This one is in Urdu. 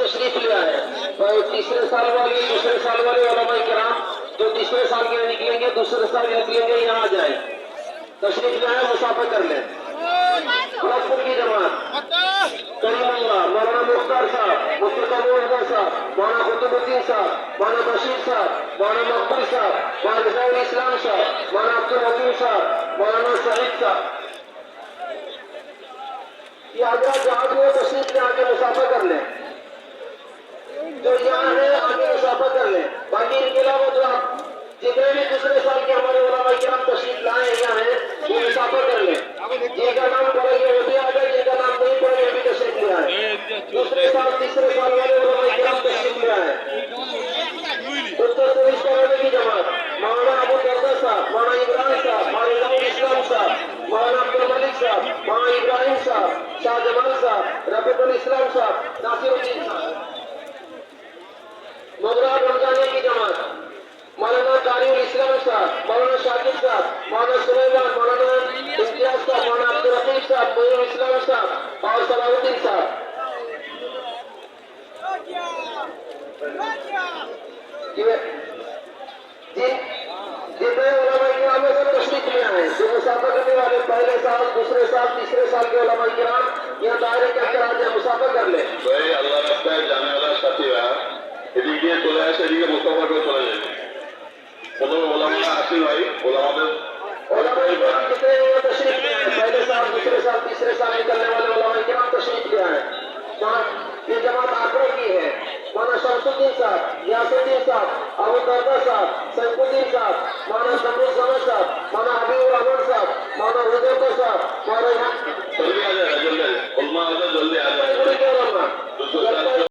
تشریف لے آئے اور تیسرے سال والے دوسرے سال والے علماء کرام جو تیسرے سال کے نکلیں گے، دوسرے سال کے نکلیں گے، یہاں آ جائیں۔ تشریف لے آئے مسافر کر لیں۔ فروزپور کی جماعت۔ کریم اللہ، مولانا مختار صاحب مصطفیٰ مولدہ صاحب، مولانا قطب الدین صاحب، مولانا بشیر صاحب، مولانا مقبول صاحب، مولانا رضاء الاسلام صاحب، مولانا عبد الحکیم صاحب، مولانا سعید صاحب۔ یہ حضرات جہاں بھی ہو تشریف لے آ کے مسافر کر لیں جو یہاں ہے آگے مسافر کر لیں باقی ان کے علاوہ جو آپ جتنے بھی دوسرے سال کے ہمارے علماء کرام تشریف لائے یہاں ہیں وہ مسافر کر لیں جن کا نام پڑھیں گے ہوتے بھی آ جائے جن کا نام نہیں پڑھیں گے ابھی تشریف لیا ہے دوسرے سال تیسرے سال والے علماء کرام تشریف لیا ہے اتر پردیش کرانے کی جماعت مولانا ابو دردا صاحب مولانا عمران صاحب مولانا اسلام صاحب مولانا عبد الملک صاحب مولانا ابراہیم صاحب شاہ جمال صاحب رفیق الاسلام صاحب ناصر الدین صاحب مغرب رمضانی کی جماعت مولانا قاری الاسلام صاحب مولانا شاکر صاحب مولانا سلیمان مولانا امتیاز صاحب مولانا عبد الرقیب صاحب مولانا الاسلام صاحب اور صلاح الدین صاحب جی جی جتنے علماء کرام میں سب تشریف لے آئے جو مسافر کرنے والے پہلے سال دوسرے سال تیسرے سال کے علماء کرام یہاں دائرے کے اندر آ جائیں مسافر کر لیں ভাই আল্লাহ রাস্তায় জানালা সাথীরা এদিক দিয়ে চলে আসে এদিকে মোস্তফা করে চলে যায় প্রথমে ওলামারা আসেন ভাই ওলামাদের مولانا شمس الدین صاحب یاسر الدین صاحب ابو دردا صاحب سیف الدین صاحب مولانا